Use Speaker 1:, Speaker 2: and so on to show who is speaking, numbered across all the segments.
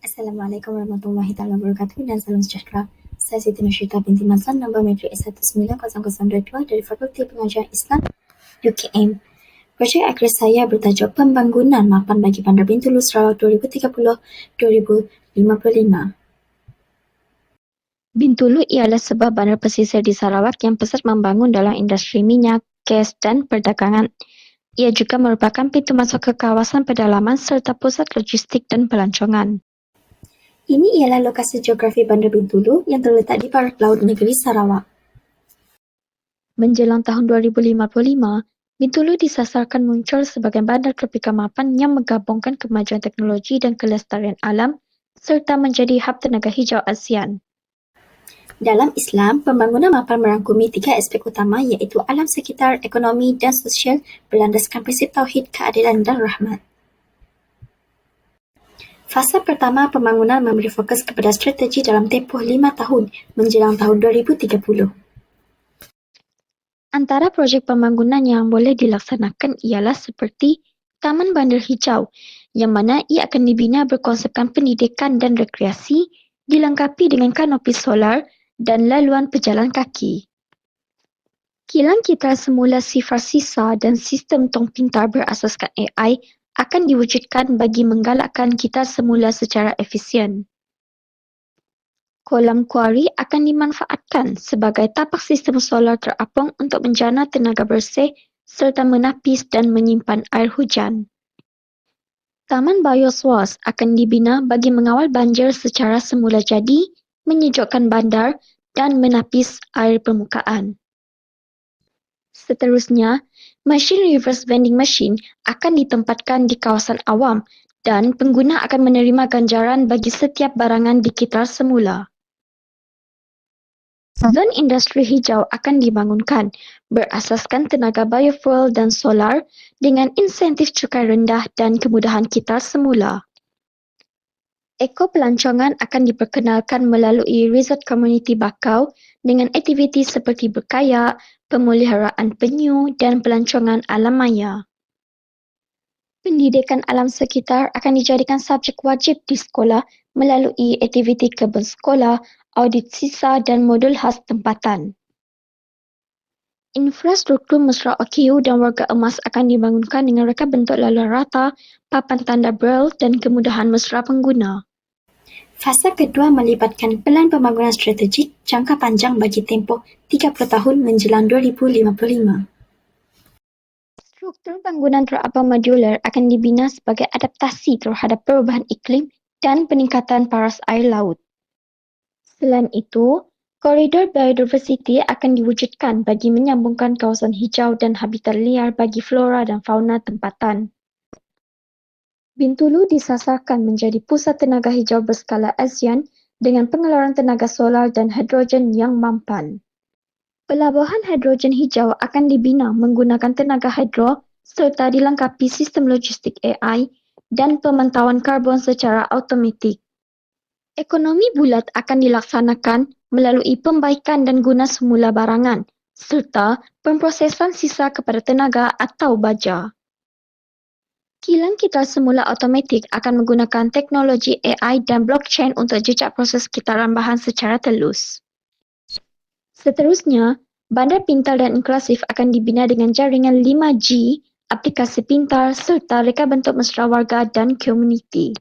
Speaker 1: Assalamualaikum warahmatullahi taala wabarakatuh dan salam sejahtera. Saya Siti Nursyita binti Mazlan, nombor metrik S190022 dari Fakulti Pengajian Islam UKM. Projek akhir saya bertajuk Pembangunan Mapan bagi Bandar Bintulu Sarawak 2030-2055.
Speaker 2: Bintulu ialah sebuah bandar pesisir di Sarawak yang pesat membangun dalam industri minyak, gas dan perdagangan. Ia juga merupakan pintu masuk ke kawasan pedalaman serta pusat logistik dan pelancongan.
Speaker 1: Ini ialah lokasi geografi Bandar Bintulu yang terletak di barat laut negeri Sarawak.
Speaker 2: Menjelang tahun 2055, Bintulu disasarkan muncul sebagai bandar tropika mapan yang menggabungkan kemajuan teknologi dan kelestarian alam serta menjadi hub tenaga hijau ASEAN.
Speaker 1: Dalam Islam, pembangunan mapan merangkumi tiga aspek utama iaitu alam sekitar, ekonomi dan sosial berlandaskan prinsip tauhid, keadilan dan rahmat. Fasa pertama pembangunan memberi fokus kepada strategi dalam tempoh lima tahun menjelang tahun 2030.
Speaker 2: Antara projek pembangunan yang boleh dilaksanakan ialah seperti Taman Bandar Hijau yang mana ia akan dibina berkonsepkan pendidikan dan rekreasi dilengkapi dengan kanopi solar dan laluan pejalan kaki. Kilang kita semula sifar sisa dan sistem tong pintar berasaskan AI akan diwujudkan bagi menggalakkan kita semula secara efisien. Kolam kuari akan dimanfaatkan sebagai tapak sistem solar terapung untuk menjana tenaga bersih serta menapis dan menyimpan air hujan. Taman Bioswas akan dibina bagi mengawal banjir secara semula jadi menyejukkan bandar dan menapis air permukaan. Seterusnya, mesin reverse vending machine akan ditempatkan di kawasan awam dan pengguna akan menerima ganjaran bagi setiap barangan dikitar semula. Zon industri hijau akan dibangunkan berasaskan tenaga biofuel dan solar dengan insentif cukai rendah dan kemudahan kitar semula. Eko pelancongan akan diperkenalkan melalui resort komuniti bakau dengan aktiviti seperti berkayak, pemeliharaan penyu dan pelancongan alam maya. Pendidikan alam sekitar akan dijadikan subjek wajib di sekolah melalui aktiviti kebun sekolah, audit sisa dan modul khas tempatan. Infrastruktur mesra OKU dan warga emas akan dibangunkan dengan reka bentuk laluan rata, papan tanda braille dan kemudahan mesra pengguna.
Speaker 1: Fasa kedua melibatkan pelan pembangunan strategik jangka panjang bagi tempoh 30 tahun menjelang 2055.
Speaker 2: Struktur bangunan terapung modular akan dibina sebagai adaptasi terhadap perubahan iklim dan peningkatan paras air laut. Selain itu, koridor biodiversiti akan diwujudkan bagi menyambungkan kawasan hijau dan habitat liar bagi flora dan fauna tempatan. Bintulu disasarkan menjadi pusat tenaga hijau berskala ASEAN dengan pengeluaran tenaga solar dan hidrogen yang mampan. Pelabuhan hidrogen hijau akan dibina menggunakan tenaga hidro serta dilengkapi sistem logistik AI dan pemantauan karbon secara automatik. Ekonomi bulat akan dilaksanakan melalui pembaikan dan guna semula barangan serta pemprosesan sisa kepada tenaga atau baja. Kilang kita semula automatik akan menggunakan teknologi AI dan blockchain untuk jejak proses kitaran bahan secara telus. Seterusnya, bandar pintar dan inklusif akan dibina dengan jaringan 5G, aplikasi pintar serta reka bentuk mesra warga dan komuniti.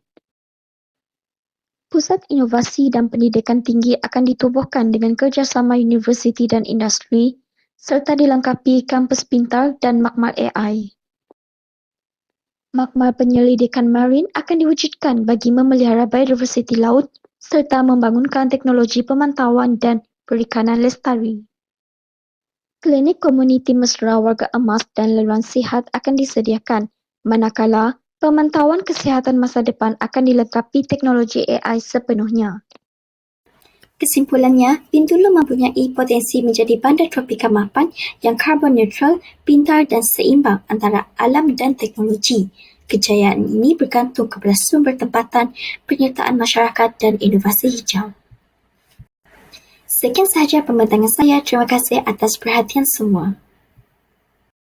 Speaker 2: Pusat inovasi dan pendidikan tinggi akan ditubuhkan dengan kerjasama universiti dan industri serta dilengkapi kampus pintar dan makmal AI. Makmal penyelidikan marin akan diwujudkan bagi memelihara biodiversiti laut serta membangunkan teknologi pemantauan dan perikanan lestari. Klinik komuniti mesra warga emas dan laluan sihat akan disediakan manakala pemantauan kesihatan masa depan akan dilengkapi teknologi AI sepenuhnya.
Speaker 1: Kesimpulannya, Bintulu mempunyai potensi menjadi bandar tropika mapan yang karbon neutral, pintar dan seimbang antara alam dan teknologi. Kejayaan ini bergantung kepada sumber tempatan, penyertaan masyarakat dan inovasi hijau. Sekian sahaja pembentangan saya. Terima kasih atas perhatian semua.